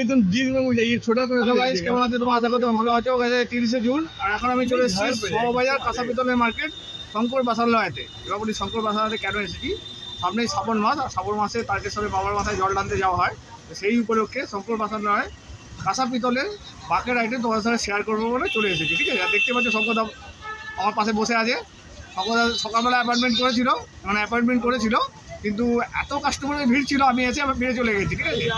একদম দিন এই ছোটা তো সবাই কেমন আছে তোমার? আশা করতে ভালো আছো। গেছে তিরিশে জুন আর এখন আমি চলে এসেছি সবাজার কাঁসা পিতলের মার্কেট শঙ্কর বাসালয়াতে। এবার বলি শঙ্কর বাসালয়াতে কেন এসেছি? সামনেই শ্রাবণ মাস আর শ্রাবণ মাসে তারকেশ্বরে বাবার মাথায় জল টানতে যাওয়া হয়। সেই উপলক্ষে শঙ্কর বাসালয় কাঁসা পিতলের বাকের আইটেম তোমাদের সাথে শেয়ার করব বলে চলে এসেছি ঠিক আছে? আর দেখতে পাচ্ছ শঙ্করদা আমার পাশে বসে আছে। শঙ্করদা সকালবেলা অ্যাপয়েন্টমেন্ট করেছিল মানে অ্যাপয়েন্টমেন্ট করেছিল। কিন্তু এত কাস্টমারের ভিড় ছিল, আমি এসে আমি বেড়ে চলে গেছি, ঠিক আছে?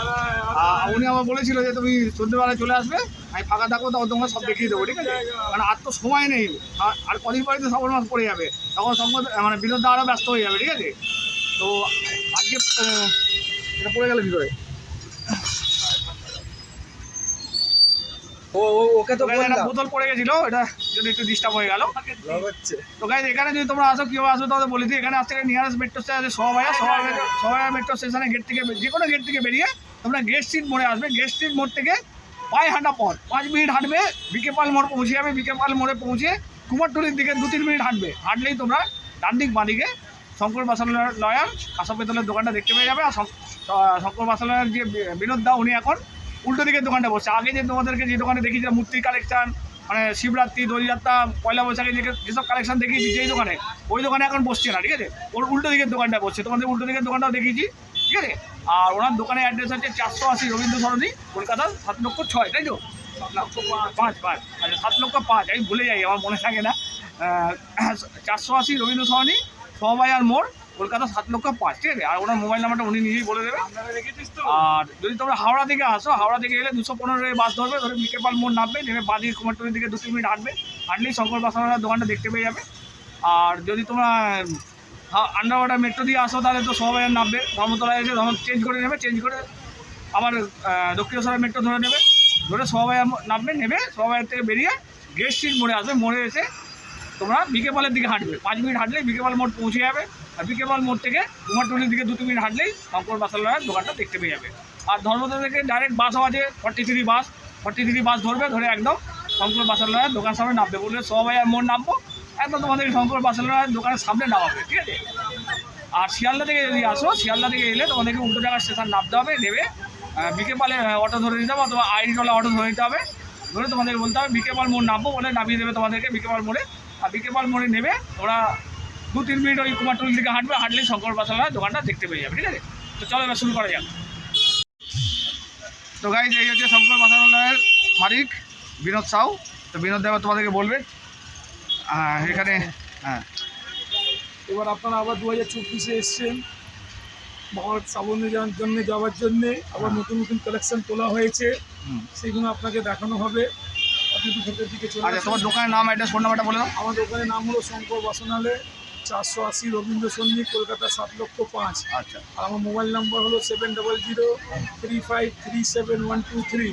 উনি আমার বলেছিল যে তুমি সন্ধ্যেবেলায় চলে আসবে, আমি ফাঁকা থাকব, তখন তোমার সব দেখিয়ে দেবো, ঠিক আছে? কারণ আর তো সময় নেই, আর- কদিন পরে তো শ্রাবণ মাস পড়ে যাবে, তখন সম্পদ মানে বিনোদ আরও ব্যস্ত হয়ে যাবে, ঠিক আছে? তো আজকে এটা পড়ে গেল ভিতরে। ও ও- ওকে তো বললাম। বোতল পড়ে গেছিল এটা যদি একটু ডিস্টার্ব হয়ে গেল। হচ্ছে তো গাইজ এখানে যদি তোমরা আসো কীভাবে আসো তাহলে বলে দিই এখানে নিয়ারেস্ট মেট্রো স্টেশন আছে সবাইয়া সবাই মেট্রো স্টেশনে গেট থেকে যে কোনো গেট থেকে বেরিয়ে তোমরা গেট স্ট্রিট মোড়ে আসবে। গেট স্ট্রিট মোড় থেকে পায়ে হাঁটা পথ। পাঁচ মিনিট হাঁটবে বিকেপাল মোড় পৌঁছে যাবে বিকেপাল মোড়ে পৌঁছে কুমারটুলির দিকে দু তিন মিনিট হাঁটবে। হাঁটলেই তোমরা ডান দিক বাঁদিকে শঙ্কর বাসালয়ার কাঁসা পেতলের দোকানটা দেখতে পেয়ে যাবে। আর শঙ্কর বাসালয়ার যে বিনোদ দা উনি এখন উল্টো দিকের দোকানটা বসছে আগে যে তোমাদেরকে যে দোকানে দেখিয়েছিলাম মূর্তি কালেকশন মানে শিবরাত্রি, দোলযাত্রা, পয়লা বৈশাখে যেসব কালেকশন দেখিয়েছি, যেই দোকানে, ওই দোকানে এখন বসছে না, ঠিক আছে? ওর উল্টো দিকের দোকানটা বসছে। তোমাদের উল্টো দিকের দোকানটাও দেখিয়েছি, ঠিক আছে? আর ওনার দোকানের অ্যাড্রেস হচ্ছে চারশো আশি রবীন্দ্র সরণি কলকাতা সাত লক্ষ ছয়, তাই তো? পাঁচ। পাঁচ আচ্ছা সাত লক্ষ পাঁচ, আমি ভুলে যাই, আমার মনে থাকে না। চারশো আশি রবীন্দ্র সরণি, সবাই আর মোড় কলকাতা সাত লক্ষ পাঁচ ঠিক আছে? আর ওনার মোবাইল নাম্বারটা উনি নিজেই বলে দেবে। আর যদি তোমরা হাওড়া থেকে আসো হাওড়া থেকে এলে দুশো পনেরো বাস ধরবে ধরে বিকেপাল মোড় নামবে নেমে বাদির কুমারটুলির দিকে দু তিন মিনিট হাঁটবে। হাঁটলেই শঙ্কর বাসার দোকানটা দেখতে পেয়ে যাবে। আর যদি তোমরা আন্ডার ওয়াটার মেট্রো দিয়ে আসো তাহলে তো সবাই নামবে। ধর্মতলায় এসে ধর্ম চেঞ্জ করে নেবে চেঞ্জ করে আবার দক্ষিণেশ্বরের মেট্রো ধরে নেবে। ধরে সবাই নামবে নেবে সবাই থেকে বেরিয়ে গেস্ট স্ট্রিট মোড়ে আসবে। মোড়ে এসে তোমরা বিকেপালের দিকে হাঁটবে। পাঁচ মিনিট হাঁটলে বিকেপাল মোড় পৌঁছে যাবে। আর বিকেপাল মোড় থেকে কুমারটুলির দিকে দু মিনিট হাঁটলেই শঙ্কর বাসালয়ের দোকানটা দেখতে পেয়ে যাবে। আর ধর্মতলা থেকে ডাইরেক্ট বাসও আছে forty three bus forty three bus ধরবে, ধরে একদম শঙ্কর বাসালয়ের দোকান সামনে নামবে। বললে সবাই আর মোড় নামবো, একদম তোমাদের শঙ্কর বাসালয়ের দোকানের সামনে নামাবে, ঠিক আছে? আর শিয়ালদা থেকে যদি আসো, শিয়ালদা থেকে এলে তোমাদেরকে উল্টো জায়গার স্টেশন নামতে হবে, নেবে বিকেপালে অটো ধরে নিতে হবে অথবা আইডিওয়ালা অটো ধরে নিতে হবে। ধরে তোমাদেরকে বলতে হবে বিকেপাল মোড় নামবো বলে নামিয়ে দেবে তোমাদেরকে বিকেপাল মোড়ে। আর বিকেপাল মোড়ে নেবে, ওরা দু তিন মিনিট ওই কুমারটুলির দিকে হাঁটবে হাঁটলেই শঙ্কর বাসালয় দোকানটা দেখতে পেয়ে যাবে ঠিক আছে? তো চলো এবার শুরু করা যাক। তো গাইজ এই হচ্ছে শঙ্কর বাসালয়ের মালিক বিনোদ সাউ। তো বিনোদ দেব তোমাদেরকে বলবে। এখানে হ্যাঁ। এবার আপনারা আবার দু হাজার চব্বিশে এসছেন। বাবার শ্রাবণে যাওয়ার জন্য যাওয়ার জন্যে আবার নতুন নতুন কালেকশন তোলা হয়েছে। সেগুলো আপনাকে দেখানো হবে। আপনি ভেতরের দিকে চলে আচ্ছা তোমার দোকানের নাম অ্যাড্রেস ফোন নাম্বারটা বলে দাও। আমার দোকানের নাম হলো শঙ্কর বাসনালয় চারশো আশি রবীন্দ্র সন্নি কলকাতা সাত লক্ষ পাঁচ। আচ্ছা। আর আমার মোবাইল নাম্বার হলো seven double zero three five three seven one two three.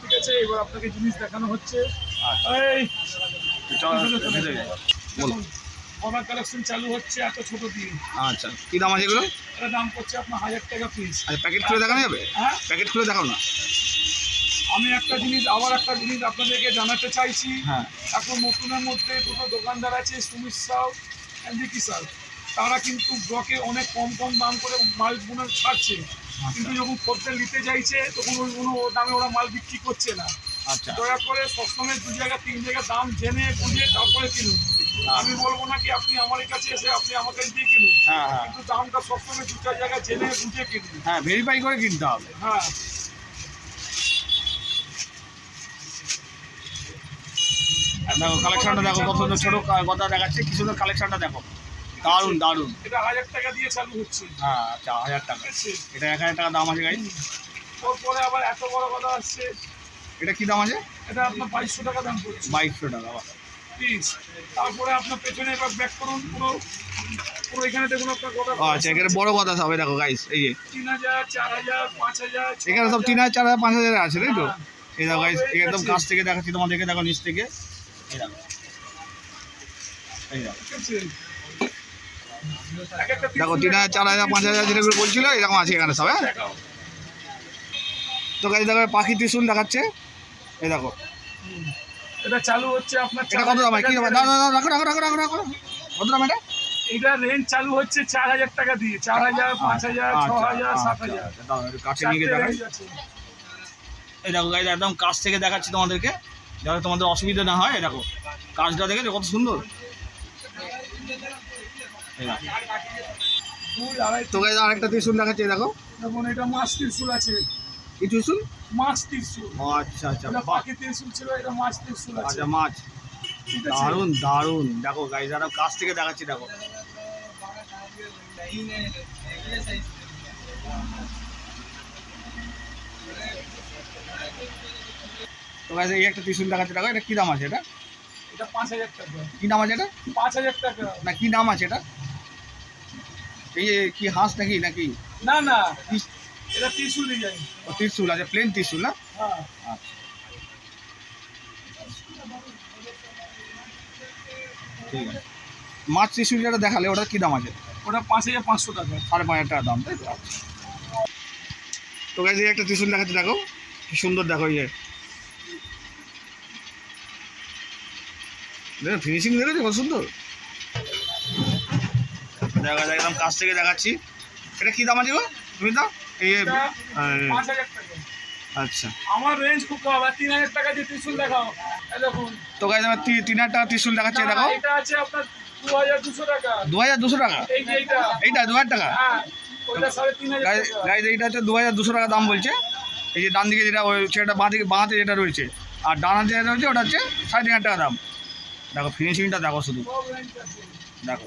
ঠিক আছে এবার আপনাকে জিনিস দেখানো হচ্ছে। আচ্ছা। বলো অর্ডার কালেকশন চালু হচ্ছে এত ছোট দিন। আচ্ছা কী দাম আছে এগুলো? এটা দাম করছে আপনার হাজার টাকা পিস আচ্ছা প্যাকেট খুলে দেখানো যাবে? হ্যাঁ। প্যাকেট খুলে দেখাও না। আমি একটা জিনিস আবার একটা জিনিস আপনাদেরকে জানাতে চাইছি। হ্যাঁ। এখন নতুনের মধ্যে দুটো দোকানদার আছে সুমিত সাউ ভিকি সাউ তারা কিন্তু ব্লকে অনেক কম কম দাম করে মালগুলো ছাড়ছে। কিন্তু যখন খদ্দের নিতে চাইছে তখন ওই কোনো দামে ওরা মাল বিক্রি করছে না। আচ্ছা। দয়া করে সবসময় দু জায়গা তিন জায়গা দাম জেনে বুঝে তারপরে কিনুন। আমি বলব না কি আপনি আমার কাছে এসে আপনি আমাকে দিয়ে কিনুন। হ্যাঁ হ্যাঁ। কিন্তু দামটা সবসময় দু চার জায়গা জেনে বুঝে কিনুন। হ্যাঁ ভেরিফাই করে কিনতে হবে। হ্যাঁ। দেখো কালেকশনটা দেখো কত সুন্দর ছোটো কথা দেখাচ্ছে কি সুন্দর কালেকশনটা দেখো। দারুণ দারুণ। এটা হাজার টাকা দিয়ে চালু হচ্ছে। হ্যাঁ আচ্ছা হাজার টাকা। এটা এক হাজার টাকা দাম আছে গাই তারপরে আবার এত বড় কথা আসছে। এটা কি দাম আছে? এটা আপনার বাইশশো টাকা দাম পড়ছে। বাইশশো টাকা। পিস তারপরে আপনার পেছনে এবার ব্যাক করুন পুরো পুরো এখানে দেখুন আপনার কথা। আচ্ছা এখানে বড় কথা হবে দেখো গাইস এই যে। তিন হাজার চার হাজার পাঁচ হাজার এখানে সব তিন হাজার চার হাজার পাঁচ হাজার আছে তাই তো? হ্যাঁ। এই দেখো গাইস একদম কাছ থেকে দেখাচ্ছি তোমাদেরকে দেখো নিচ থেকে। দেখো তিন হাজার চার হাজার পাঁচ হাজার যেগুলো বলছিল এরকম আছে এখানে সব হ্যাঁ? তো গাইস দেখো পাখি ত্রিশুল দেখাচ্ছে। এই দেখো। এটা চালু হচ্ছে আপনার এটা কত দাম কি দাম রাখো রাখো রাখো রাখো রাখো। কত দাম এটা? এইটা রেঞ্জ চালু হচ্ছে চার হাজার টাকা দিয়ে। চার হাজার পাঁচ হাজার ছ আচ্ছা, হাজার আচ্ছা, সাত হাজার। আচ্ছা, কাছে নিয়ে দেখাই। এই দেখো গাইজ একদম কাছ থেকে দেখাচ্ছি তোমাদেরকে। যাতে তোমাদের অসুবিধা না হয় দেখো কাজটা দেখে কত সুন্দর এই দেখো। দুই আড়াই তো গাইজ আরেকটা ত্রিশুল দেখাচ্ছি দেখো যেমন এটা মাছ ত্রিশুল আছে কি ত্রিশুল মাছ ত্রিশুল ও আচ্ছা আচ্ছা পাখি ত্রিশুল ছিল এটা মাছ ত্রিশুল আছে আচ্ছা মাছ দারুণ দারুণ দেখো গাইজ আরও কাছ থেকে দেখাচ্ছি দেখো গাইজ এই একটা ত্রিশুল দেখাচ্ছি দেখো এটা কি দাম আছে এটা? এটা পাঁচ হাজার টাকা। কি নাম আছে এটা? পাঁচ হাজার টাকা। না কি নাম আছে এটা? এই কি হাঁস নাকি নাকি? না না। এটা ত্রিশুল ডিজাইন ও ত্রিশুল আছে প্লেন ত্রিশুল না? হ্যাঁ। আচ্ছা ঠিক আছে। মাছ ত্রিশুল যেটা দেখালে ওটা কি দাম আছে? ওটা পাঁচ হাজার পাঁচশো টাকা। সাড়ে পাঁচ হাজার টাকা দাম তাই তো? আচ্ছা। তো গাছ একটা ত্রিশুল দেখাচ্ছে দেখো। কি সুন্দর দেখো এই যে দেখো ফিনিশিং দেখেছ? কত সুন্দর। দেখা যায় একদম কাছ থেকে দেখাচ্ছি। এটা কি দাম আছে গো? তুমি দাও। এই টাকা। আচ্ছা। আমার রেঞ্জ খুব কম আর তিন হাজার টাকা দিয়ে ত্রিশুল দেখাও। দেখুন। তো গাছ আমার তি- তিন হাজার টাকা ত্রিশুল দেখাচ্ছে না, দেখো এটা আছে আপনার দু হাজার দুশো টাকা। দু হাজার দুশো টাকা? এই এইটা। এইটা দু হাজার টাকা? হ্যাঁ ওইটা সাড়ে তিন হাজার গাইজ এইটা হচ্ছে দু হাজার দুশো টাকা দাম বলছে। এই যে ডান দিকে যেটা ওই সেটা বাঁ দিকে বাঁ হাতে যেটা রয়েছে। আর ডান হাতে যেটা রয়েছে ওটা হচ্ছে সাড়ে তিন হাজার টাকা দাম। দেখো ফিনিশিংটা দেখো শুধু। দেখো।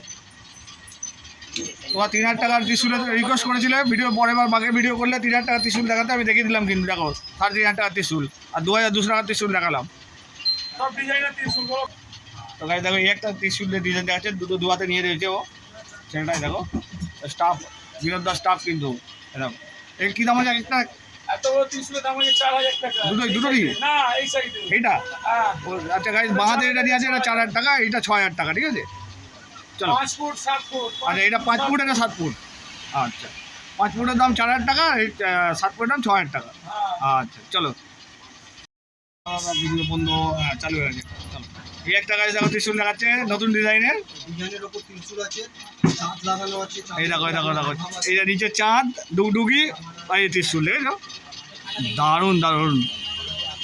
তোমার তিন হাজার টাকার ত্রিশুলে রিকোয়েস্ট করেছিলে ভিডিও পরে বার বাকি ভিডিও করলে তিন হাজার টাকার ত্রিশুল দেখাতে আমি দেখিয়ে দিলাম কিন্তু দেখো সাড়ে তিন হাজার টাকার ত্রিশুল আর দু হাজার দুশো টাকার ত্রিশুল দেখালাম। তো গাড়ি দেখো এই একটা ত্রিশুলের ডিজাইন দেখাচ্ছে দুটো দু হাতে নিয়ে রয়েছে ও। সেটাই দেখো স্টাফ বিনোদ স্টাফ কিন্তু। এরকম। এর কী দাম আছে একটা হ্যাঁ। ও আচ্ছা গাইজ বাঁহাতে এটা দিয়ে আছে এটা চার হাজার টাকা এটা ছয় হাজার টাকা ঠিক আছে? চলো। আচ্ছা এটা পাঁচ ফুট এটা সাত ফুট? আচ্ছা। পাঁচ ফুটের দাম চার হাজার টাকা সাত ফুটের দাম ছ হাজার টাকা। হ্যাঁ। আচ্ছা চলো। ভিডিও বন্ধ হ্যাঁ, চালু হয়ে গেছে। চলো। এই একটা গাড়ি দেখো ত্রিশুল দেখাচ্ছে নতুন ডিজাইনের। ডিজাইনের ওপর তিনশুল আছে চাঁদ লাগানো আছে এই দেখো দেখো দেখো। এইটা নিচে চাঁদ ডুগডুগি আর এই ত্রিশুল দেখেছ? দারুণ দারুণ।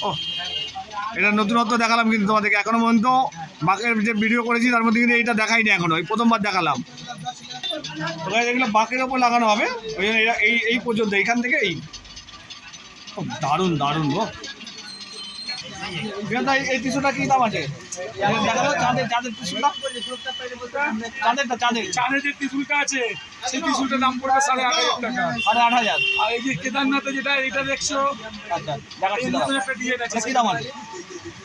ও এটা নতুনত্ব দেখালাম কিন্তু তোমাদেরকে। এখনও পর্যন্ত বাঁকের যে ভিডিও করেছি তার মধ্যে কিন্তু এইটা দেখাইনি এখনও। এই প্রথমবার দেখালাম। এগুলো বাঁকের ওপর লাগানো হবে। ওই জন্য এই এই পর্যন্ত এইখান থেকে এই। দারুণ দারুণ গো এই টিস্যুটা কি দাম আছে? চাঁদের চাঁদের টিস্যুটা। চাঁদেরটা চাঁদের। চাঁদের যে ত্রিশুলটা আছে সেই ত্রিশুলটার দাম পড়বে সাড়ে আট হাজার টাকা। সাড়ে আট হাজার। আর এই যে কেদারনাথে যেটা এটা দেখছ? আচ্ছা দেখাচ্ছি নতুন একটা ডিজাইন আছে কি দাম আছে?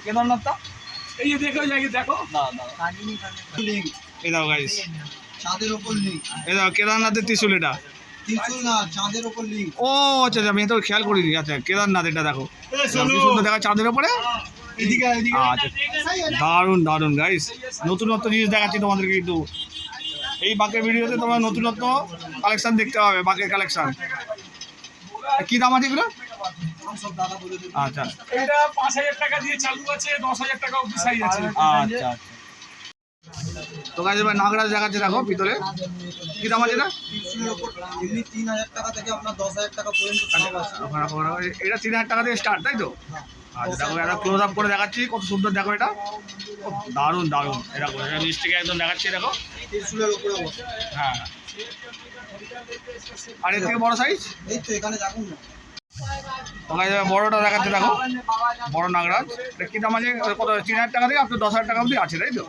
কেদারনাথটা? এই যে দেখো জায়গা দেখো। না না। এই দাও গাইস চাঁদের ওপর লিঙ্ক। এই দাও কেদারনাথের ত্রিশুল এটা। ও আচ্ছা আচ্ছা, আমি তো খেয়াল করিনি। আচ্ছা কেদারনাথ এটা দেখো। সুন্দর দেখা চাঁদের ওপরে? এদিকে এদিকে আচ্ছা দারুণ দারুণ গাইস নতুনত্ব জিনিস দেখাচ্ছি তোমাদেরকে কিন্তু। এই বাঁকের ভিডিওতে তোমরা নতুনত্ব কালেকশন দেখতে পাবে বাঁকের কালেকশন কি দাম আছে এগুলো? সব দাদা বলে দেবে। আচ্ছা। এটা পাঁচ হাজার টাকা দিয়ে চালু আছে দশ হাজার টাকা অব্দি সাইজ আছে। আচ্ছা আচ্ছা। তো গাইস এবার নাগরাজ দেখাচ্ছে দেখো ভিতরে। কি দাম আছে এটা? এমনি তিন হাজার টাকা থেকে আপনার দশ হাজার টাকা পর্যন্ত সব আছে ওখানে ওখানে- এটা তিন হাজার টাকা দিয়ে স্টার্ট তাই তো? আচ্ছা দেখো এটা ক্লোজ আপ করে দেখাচ্ছি। কত সুন্দর দেখো এটা। দারুণ দারুণ। এটা এটা থেকে একদম দেখাচ্ছি দেখো। হ্যাঁ। আর এর থেকে বড় সাইজ এই তো এখানে দেখুন না। বড়টা দেখাচ্ছে দেখো। বড় নাগরাজ। কি দাম আছে? কত? তিন হাজার টাকা থেকে আপনার দশ হাজার টাকা অবধি আছে, তাই তো?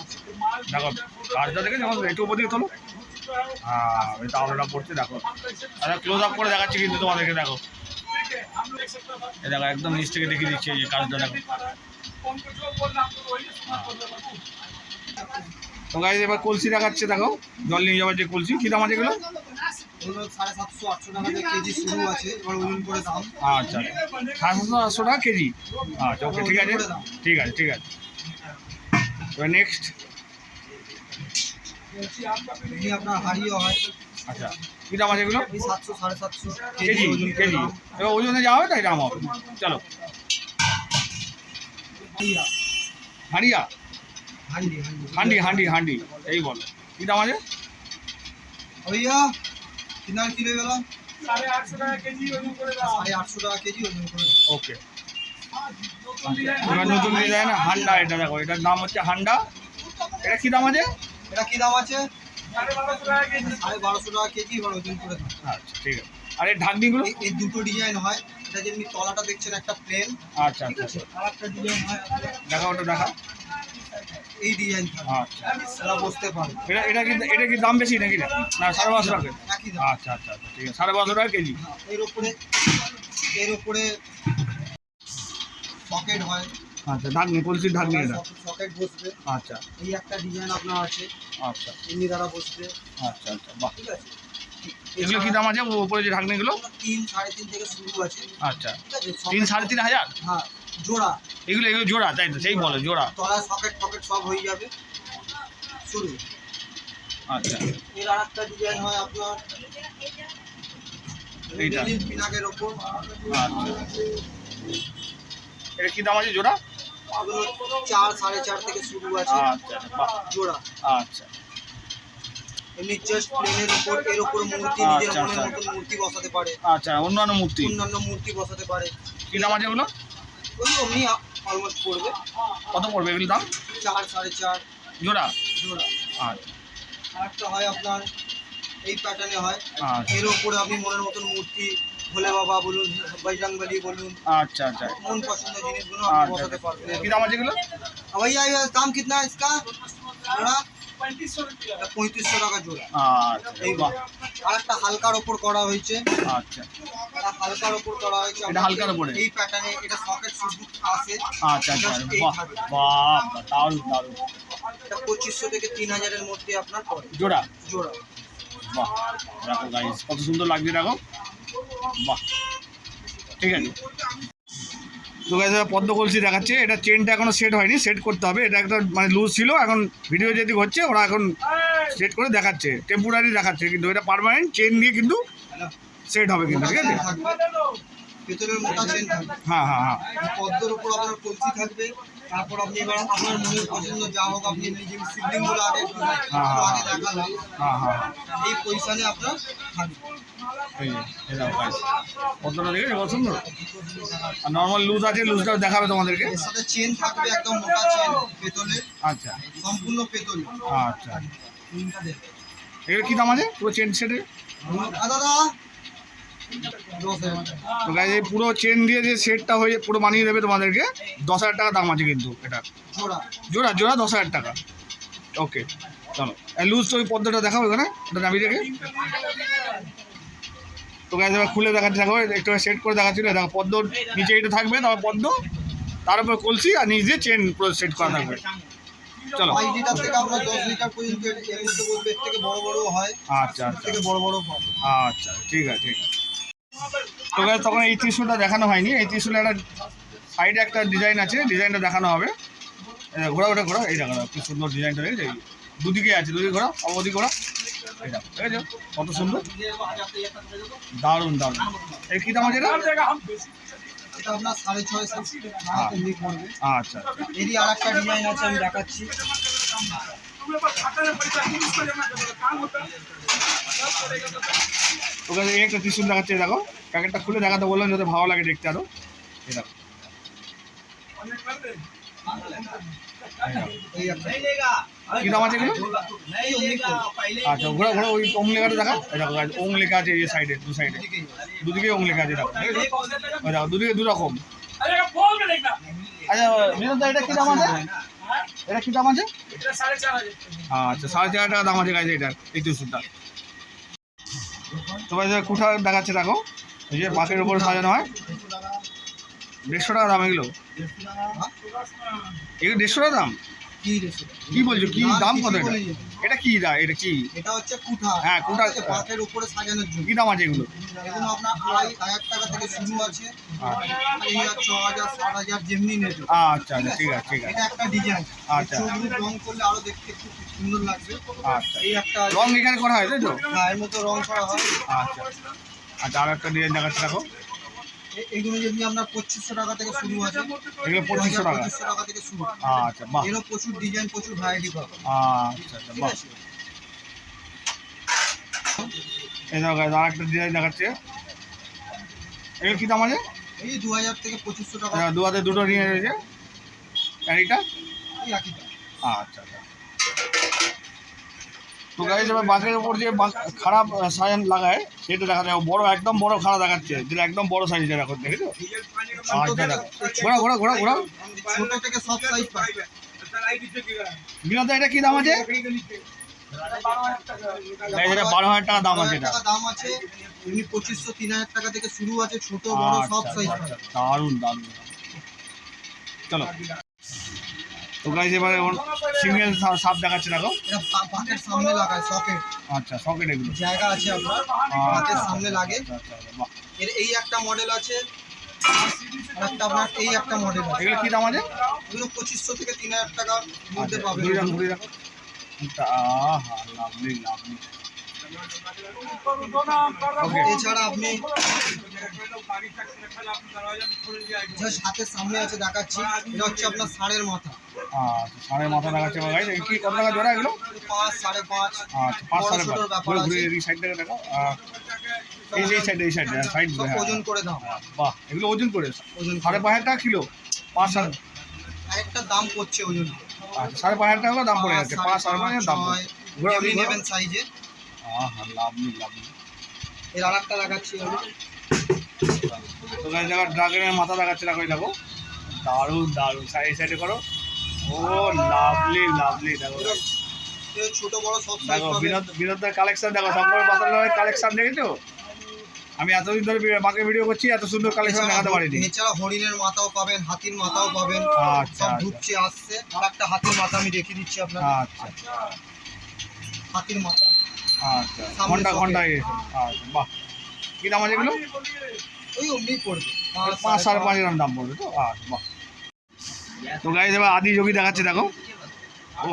দেখো, কাজটা দেখে যখন একটু উপর দিকে তোলো। হ্যাঁ আমরা পড়ছে দেখো। আচ্ছা ক্লোজ আপ করে দেখাচ্ছি কিন্তু তোমাদেরকে, দেখো। এই দেখো, একদম নিচ থেকে দেখিয়ে দিচ্ছি এই কাজটা, দেখো। তো এবার কলসি দেখাচ্ছে, দেখো। জল নিয়ে যাওয়ার যে কলসি। কী দাম আছে এগুলো? সাড়ে সাতশো আটশো টাকা থেকে কেজি শুরু আছে। এবার ওজন করে দাম। আচ্ছা সাড়ে সাতশো আটশো টাকা কেজি। আচ্ছা ওকে ঠিক আছে। ঠিক আছে ঠিক আছে। এবার নেক্সট আপনার হয় আচ্ছা কী দাম আছে এগুলো? সাতশো সাড়ে সাতশো কেজি কেজি এবার ওজনে যাওয়া হবে তাই দাম হবে। চলো। হাড়িয়া। হান্ডি হান্ডি। হান্ডি হান্ডি এই বলো। কী দাম আছে? কিনা কিনে দিলাম সাড়ে আটশো টাকা কেজি ওজন করে হান্ডা। এটা দেখো এটার নাম হচ্ছে হান্ডা। এটা দাম আছে? এটা দাম আছে? সাড়ে বারোশো টাকা কেজি। করে আচ্ছা, ঠিক আছে। আর এই ঢাকনিগুলো? এই দুটো ডিজাইন হয়। এটা যেমনি তলাটা দেখছেন একটা প্লেন আচ্ছা আচ্ছা, আচ্ছা। একটা ডিজাইন হয়। দেখা ওটা দেখা। এই ডিজাইন আচ্ছা। সেটা বসতে পারে এটা এটা কি এটা কি দাম বেশি নাকি? না সাড়ে পাঁচশো টাকা। আচ্ছা আচ্ছা আচ্ছা ঠিক আছে। সাড়ে পাঁচশো টাকা কেজি। হ্যাঁ, এর উপরে এর উপরে সকেট হয়। আচ্ছা ঢাকনি কলসির ঢাকনি এটা। সকেট বসবে। আচ্ছা। এই একটা ডিজাইন আপনার আছে। আচ্ছা। এমনি দ্বারা বসবে। আচ্ছা আচ্ছা বাহ। ঠিক আছে? এগুলো কি দাম আছে? ও- উপরে যে ঢাকনিগুলো? তিন সাড়ে তিন থেকে শুরু আছে। আচ্ছা। তিন সাড়ে তিন হাজার? হ্যাঁ। জোড়া। এগুলো এগুলো জোড়া তাই তো সেই বলে জোড়া। তলায় সকেট ফকেট সব হয়ে যাবে। শুরু। আচ্ছা। এর আর একটা ডিজাইন হয় আপনার। এইটা? পিনাকের ওপর। আচ্ছা। এটা কি দাম আছে জোড়া? চার সাড়ে চার থেকে শুরু আছে। আচ্ছা জোড়া। আচ্ছা। এমনি জাস্ট প্লেনের উপর এর উপর মূর্তি নিজের আচ্ছা, মনের। মতন মূর্তি বসাতে পারে। আচ্ছা অন্যান্য মূর্তি। অন্যান্য মূর্তি বসাতে পারে। কি দাম আছে এগুলো ওই অমনি অলমোস্ট পড়বে কত পড়বে এগুলো দাম চার সাড়ে চার জোড়া জোড়া আচ্ছা আর একটা হয় আপনার এই প্যাটার্নে হয় আচ্ছা এর উপরে আপনি মনের মতন মূর্তি ভোলে বাবা বলুন বজরংবলী বলুন আচ্ছা আচ্ছা মন পছন্দের জিনিসগুলো আপনি আচ্ছা বসাতে পারবেন কি দাম আছে এগুলো अब भैया ये दाम कितना है इसका जोड़ा পঁয়ত্রিশশো টাকা জোড়া। আচ্ছা। এই বাহ। আর একটা হালকার ওপর করা হয়েছে। আচ্ছা। হালকার ওপর করা হয়েছে। এটা হালকার ওপরে? এই প্যাটার্নে এটা সকেট শুধু আছে। আচ্ছা আচ্ছা। বাহ বাহ দারুণ দারুণ। এটা পঁচিশশো থেকে তিন হাজারের মধ্যে আপনার পড়ে। জোড়া? জোড়া। বাহ গাইস কত সুন্দর লাগছে দেখো। বাহ। ঠিক আছে। তো গাইস পদ্ম কলসি দেখাচ্ছে। এটা চেনটা এখনও সেট হয়নি সেট করতে হবে। এটা একটা মানে লুজ ছিল, এখন ভিডিও যেদিক হচ্ছে, ওরা এখন সেট করে দেখাচ্ছে টেম্পোরারি দেখাচ্ছে। কিন্তু এটা পারমানেন্ট চেন দিয়ে কিন্তু সেট হবে কিন্তু, ঠিক আছে? ভেতরের মোটা চেন থাকবে। হ্যাঁ হ্যাঁ হ্যাঁ। পদ্মর উপর আপনার কলসি থাকবে। তারপর আপনি এবার আপনার মনের পছন্দ যা হোক আপনি নিজে সিবলিংগুলো আগে একটু একটু আগে দেখালাম হ্যাঁ হ্যাঁ। এই পজিশনে আপনার থাকবে। পদ্মটা কত সুন্দর আর নর্মাল লুজ আছে লুজটাও দেখাবে তোমাদেরকে। এর সাথে চেন থাকবে একদম মোটা চেন পেতলে আচ্ছা। সম্পূর্ণ পেতলে আচ্ছা। কী দাম আছে? পুরো চেন দাদা। তো গাইজ এই পুরো চেন দিয়ে যে সেটটা হয়ে পুরো বানিয়ে দেবে তোমাদেরকে দশ হাজার টাকা দাম আছে কিন্তু এটা। জোড়া। জোড়া জোড়া দশ হাজার টাকা। ওকে চলো। লুজ তো ওই পদ্মটা দেখাবো এখানে ওটা নামিয়ে রেখে। তো গাইজ এবার খুলে দেখাচ্ছি দেখো একটু সেট করে দেখাচ্ছিল দেখো পদ্ম নিচে এটা থাকবে তারপর পদ্ম তার উপর কলসি আর নিচ দিয়ে চেন পুরো সেট করা থাকবে। চলো। লিটার থেকে আপনার দশ লিটার পর্যন্ত এর এর মধ্যে থেকে বড় বড় হয় আচ্ছা আচ্ছা। থেকে বড় বড় আচ্ছা ঠিক আছে ঠিক আছে। তোকে তখন এই ত্রিশুলটা দেখানো হয়নি। এই ত্রিশুলে একটা সাইডে একটা ডিজাইন আছে ডিজাইনটা দেখানো হবে। ঘোরা ঘোরা ঘোরা। এই দেখো কি সুন্দর ডিজাইনটা দেখেছি? দুদিকে আছে দুদিকে ঘোরা অবধি ঘোরা। এই ঠিক আছে কত সুন্দর। দারুণ দারুণ। এই কী দাম আছে এটা? আচ্ছা। এরই আর একটা ডিজাইন আছে আমি দেখাচ্ছি। তুমি ওখানে এই একটা ত্রিশুল দেখাচ্ছে দেখো। প্যাকেটটা খুলে দেখাতে বললাম যাতে ভালো লাগে দেখতে আরও এই দেখো। দাম আছে এগুলো? আচ্ছা ওই ওং লেখাটা দেখা। দেখো ওং লেখা আছে এই সাইডে দু সাইডে দুদিকে ওং লেখা আছে দেখো। দেখো। দুদিকে দু রকম আচ্ছা বিনোদ, এটা কি দাম আছে? এটা কি দাম আছে? আচ্ছা সাড়ে চার আচ্ছা, টাকা। দাম আছে গাইজ এটার এই ত্রিশুলটা। তোমার যে কুঠা দেখাচ্ছে দেখো। এই যে পাখির উপর সাজানো হয়। দেড়শো টাকা দাম এগুলো। এগুলো দেড়শো টাকা দাম? কি কি বলছো? কি দাম কত এটা? এটা কি দা? এটা কি? এটা হচ্ছে কুঠা। হ্যাঁ, কুঠা। হচ্ছে বাঁকের উপরে সাজানোর জন্য। কি দাম আছে এগুলো? এগুলো আপনার আড়াই হাজার টাকা থেকে শুরু আছে। হাজার ছ হাজার সাত হাজার যেমনি নেবে। আচ্ছা আচ্ছা ঠিক আছে? ঠিক আছে এটা একটা ডিজাইন আচ্ছা। চোখ রং করলে আরও দেখতে খুব সুন্দর লাগবে আচ্ছা। এই একটা রং এখানে করা হয় তাই তো? হ্যাঁ, এর মতো রং করা হয়। আচ্ছা। আচ্ছা আর একটা ডিজাইন দেখাচ্ছে দেখো। এ- এগুলো যেমনি আপনার পঁচিশশো টাকা থেকে শুরু আছে এগুলো পঁচিশশো টাকা। পঁচিশশো টাকা। থেকে শুরু। আচ্ছা বাহ। এরও প্রচুর ডিজাইন প্রচুর ভ্যারাইটি পাবে। আচ্ছা আচ্ছা বাহ। এই দেখো আর একটা ডিজাইন দেখাচ্ছে। এগুলো কী দাম আছে? এই দু হাজার থেকে পঁচিশশো টাকা। দু হাতে দুটো নিয়ে রয়েছে। আচ্ছা আচ্ছা। তো গাইজ এবার বাঁকের উপর যে খারাপ সাইন লাগায় সেটা দেখা যায়। বড় একদম বড় খারাপ দেখাচ্ছে। যেটা একদম বড় সাইজের এখন দেখেছ? আচ্ছা ঘোরা ঘোরা ঘোরা ঘোরা ছোট থেকে সব সাইজ এটা কি দাম আছে? এটা বারো হাজার টাকা দাম আছে এটা। টাকা দাম আছে। এমনি পঁচিশশো তিন হাজার টাকা থেকে শুরু আছে ছোট বড় সব আচ্ছা, সাইজ আচ্ছা, পাবে। দারুণ দারুণ। চলো। তো গাইজ এবারে সিঙ্গেল সাপ দেখাচ্ছে দেখো। পাকের সামনে লাগায় সকেট আচ্ছা সকেট এগুলো। জায়গা আছে আপনার আচ্ছা, পাকের সামনে লাগে। আচ্ছা, আচ্ছা, আচ্ছা, বাহ। এর এই একটা মডেল আছে। একটা আপনার এই একটা মডেল এগুলো কি দাম আছে? এগুলো পঁচিশশো থেকে তিন হাজার টাকার মধ্যে পাবেন। আহা, lovely, lovely। এছাড়া আপনি হাতের সামনে আছে দেখাচ্ছি। এটা হচ্ছে আপনার ষাঁড়ের মাথা। আচ্ছা, সাড়ে মাথা দেখাচ্ছে বা guys, এই কি কত টাকা জোড়া এগুলো? পাঁচ সাড়ে পাঁচ। আচ্ছা পাঁচ সাড়ে পাঁচ। ঘুরে ঘুরে এই সাইড থেকে দেখো এই এই সাইড এই সাইড সাইড ওজন করে দাম। বাহ এগুলো ওজন করে। ওজন সাড়ে পাঁচ হাজার টাকা কিলো? পাঁচ সাড়ে আরেকটা দাম পড়ছে ওজন। আচ্ছা সাড়ে পাঁচ হাজার টাকা দাম পড়ে যাচ্ছে। পাঁচ সাড়ে পাঁচ হাজার দাম ঘোরা নেবেন সাইজে এর আর একটা দেখাচ্ছি আমি। তো গাছ দেখো ড্রাগনের মাথা দেখো দারুণ দারুণ সাইড সাইডে করো। ও লাভলি লাভলি দেখো ছোট বড় সব দেখো পাবেন বিনোদ বিনোদের কালেকশন দেখো সম্পূর্ণ বাসার কালেকশন দেখেছ? আমি এতদিন ধরে বাকি ভিডিও করছি এত সুন্দর কালেকশন দেখাতে পারিনি। এছাড়া হরিণের মাথাও পাবেন হাতির মাথাও পাবেন আচ্ছা সব আচ্ছা। ঢুকছে আসছে। আর একটা হাতির মাথা আমি দেখিয়ে দিচ্ছি আপনার আচ্ছা। হাতির মাথা। আচ্ছা ঘণ্টা socket। ঘণ্টা এসে আচ্ছা বাহ। কি দাম আছে এগুলো? ওই অমনি পড়বে। পাঁচ সাড়ে পাঁচ। গ্রাম দাম পড়বে তো? আচ্ছা বাহ। তো গাড়ি এবার আদি যোগী দেখাচ্ছে দেখো। ও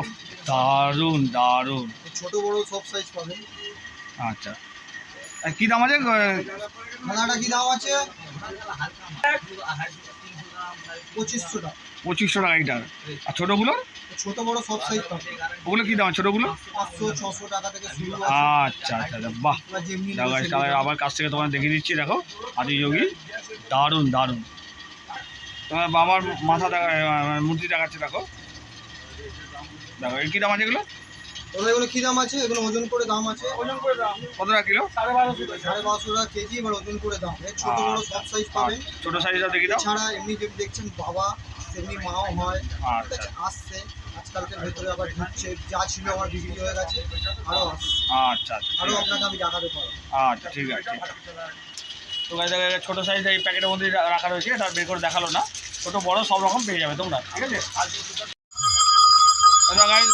দারুণ দারুণ। ছোট বড় সব সাইজ পাবেন আচ্ছা। আর কি দাম আছে? মাথাটা কি দাম আছে? পঁচিশশো টাকা পঁচিশশো টাকা এইটার আর ছোটোগুলো ছোট বড় সব সাইজ ওগুলো কি দাম? ছোটোগুলো আচ্ছা আচ্ছা আচ্ছা বাহ। তাহলে আবার কাছ থেকে তোমার দেখিয়ে দিচ্ছি দেখো। আদি যোগী দারুণ দারুণ। তোমার বাবার মাথা দেখা মূর্তি দেখাচ্ছে দেখো। দেখো এর কি দাম আছে এগুলো? ওদের এগুলো কি দাম আছে? এগুলো ওজন করে দাম আছে। কত টাকা কিলো? সাড়ে বারোশো সাড়ে বারোশো টাকা কেজি এবার ওজন করে দাম। ছোট বড় সব সাইজ ছোট সাইজটা দেখি দাও। এছাড়া এমনি যে দেখছেন বাবা তেমনি মাও হয়। ঠিক আচ্ছা আছে আসছে। আজকালকের ভেতরে আবার ঢুকছে। যা ছিল আমার বিক্রি হয়ে গেছে। আরও আচ্ছা আচ্ছা। আরও আপনাকে আমি দেখাতে পারব। আচ্ছা ঠিক আছে তো গাছ ছোটো সাইজ এই প্যাকেটের মধ্যে রাখা রয়েছে এটা বের করে দেখাল না। ছোট বড় সব রকম পেয়ে যাবে তোমরা ঠিক আছে? গাছ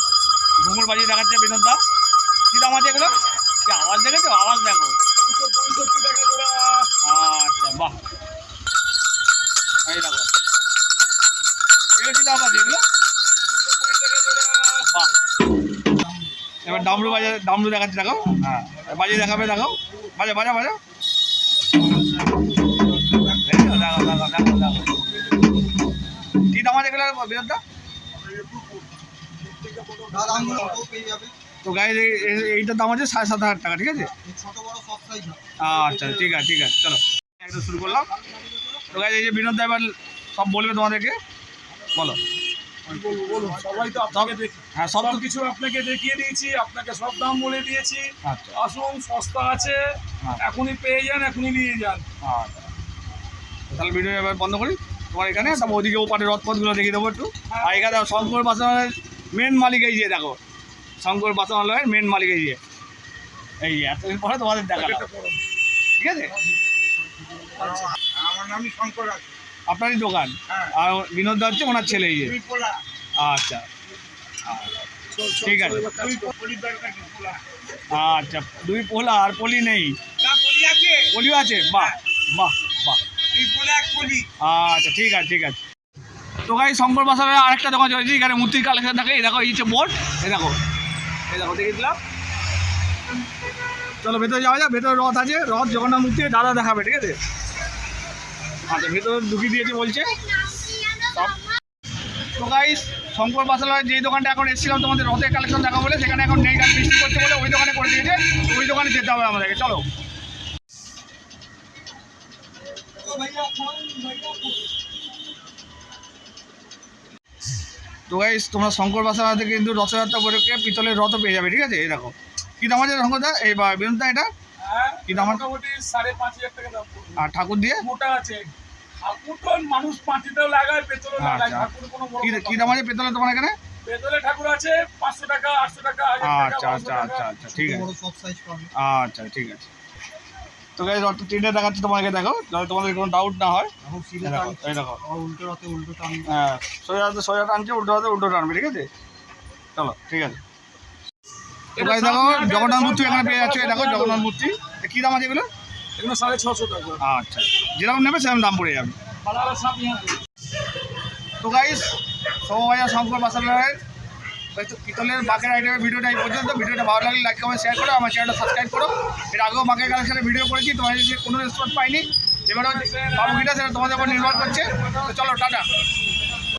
ঘুঙুর বাজিয়ে দেখাচ্ছে বিনোদ দা। কী দাম আছে এগুলো আওয়াজ দেখেছ? আওয়াজ দেখো দুশো পঁয়ষট্টি টাকা জোড়া আচ্ছা বাহ এই দেখো এগুলো এবার ডামরু বাজে ডামরু দেখাচ্ছে দেখো হ্যাঁ। দেখাবে বাজা বাজা বাজা। কি দাম আছে এগুলো তো গাড়ি এইটার দাম আছে সাড়ে সাত হাজার টাকা ঠিক আছে? আচ্ছা ঠিক আছে ঠিক আছে চলো। একদম শুরু করলাম। তো গাড়ি এই যে বিনোদ এবার সব বলবে তোমাদেরকে। বলো। বলুন সবাই তো আপনাকে দেখি হ্যাঁ সব সব কিছু আপনাকে দেখিয়ে দিয়েছি আপনাকে সব দাম বলে দিয়েছি। আচ্ছা। আসুন সস্তা আছে হ্যাঁ। এখনই পেয়ে যান এখনই নিয়ে যান। আচ্ছা তাহলে ভিডিও এবার বন্ধ করি। তোমার এখানে তারপর ওদিকে ওপারে রথপথগুলো দেখিয়ে দেবো একটু। আর এখানে শঙ্কর বাসনের মেন মালিক এই যে দেখো। শঙ্কর বাসনালয়ের মেন মালিক এই যে। এই এতদিন পরে তোমাদের দেখা ঠিক আছে? আমার নামই শঙ্কর আছে। আপনারই দোকান? হ্যাঁ। আর বিনোদ দা হচ্ছে ওনার ছেলে যে। পোলা। আচ্ছা। ঠিক আছে। আচ্ছা দুই পোলা আর পলি নেই। পলিও আছে? বাহ বাহ বাহ। পলি আচ্ছা ঠিক আছে ঠিক আছে। তো গাই শঙ্কর বাসারের আরেকটা দোকান চলেছে এখানে মূর্তির কালেকশন থাকে। এই দেখো এই হচ্ছে বোর্ড। এই দেখো। এই দেখো দেখে দিলাম চলো ভেতরে যাওয়া যাক। ভেতরে রথ আছে। রথ জগন্নাথ মূর্তি দাদা দেখাবে ঠিক আছে? আচ্ছা ভেতরে ঢুকিয়ে দিয়েছে বলছে। তো গাইস শঙ্কর বাসালয়ের যেই দোকানটা এখন এসেছিলাম তোমাদের রথের কালেকশন দেখা বলে, সেখানে এখন নেই গান বৃষ্টি করছে বলে ওই দোকানে করে দিয়েছে। ওই দোকানে যেতে হবে আমাদেরকে, চলো। তো গাইস তোমরা শঙ্কর বাসা থেকে কিন্তু রথযাত্রা উপলক্ষে পিতলের রথ পেয়ে যাবে, ঠিক আছে? এই দেখো। কী দাম আছে শঙ্করদা এই বা বিনোদা এটা? হ্যাঁ কি দাম আছে? মোটামুটি সাড়ে পাঁচ হাজার টাকা দাম পড়বে। আর ঠাকুর দিয়ে? মোটা আছে। ঠাকুর তো মানুষ পাঁচিতেও লাগায় পেতলে লাগায়। আচ্ছা। ঠাকুর কোনো কী কী দাম আছে পেতলে তোমার এখানে? পেতলে ঠাকুর আছে পাঁচশো টাকা আটশো টাকা আচ্ছা আচ্ছা আচ্ছা আচ্ছা ঠিক আছে। বড় সব সাইজ পাবে। আচ্ছা ঠিক আছে। তো গাইজ অত তিনটে দেখাচ্ছি তোমাকে দেখো। যাতে তোমাদের কোনো ডাউট না হয় এই দেখো উল্টো উল্টো হ্যাঁ সোজা হাতে সোজা টানছে উল্টো হাতে উল্টো টানবে ঠিক আছে? চলো ঠিক আছে। দেখো জগন্নাথ মূর্তি এখানে পেয়ে যাচ্ছে দেখো জগন্নাথ মূর্তি। কী দাম আছে এগুলো? এগুলো সাড়ে ছশো টাকা। আচ্ছা যেরকম নেবে সেরকম দাম পড়ে যাবে। তো গাইস সবাইয়া শঙ্কর পিতলের মাকে আইটেমের ভিডিওটা এই পর্যন্ত। ভিডিওটা ভালো লাগলে লাইক কমেন্ট শেয়ার করো আমার চ্যানেলটা সাবস্ক্রাইব করো। এর আগেও বাকের কালেকশানে ভিডিও করেছি তোমার কোনো রেসপন্স পাইনি। এবারও বাবুকিটা সেটা তোমাদের উপর নির্ভর করছে। তো চলো টাটা।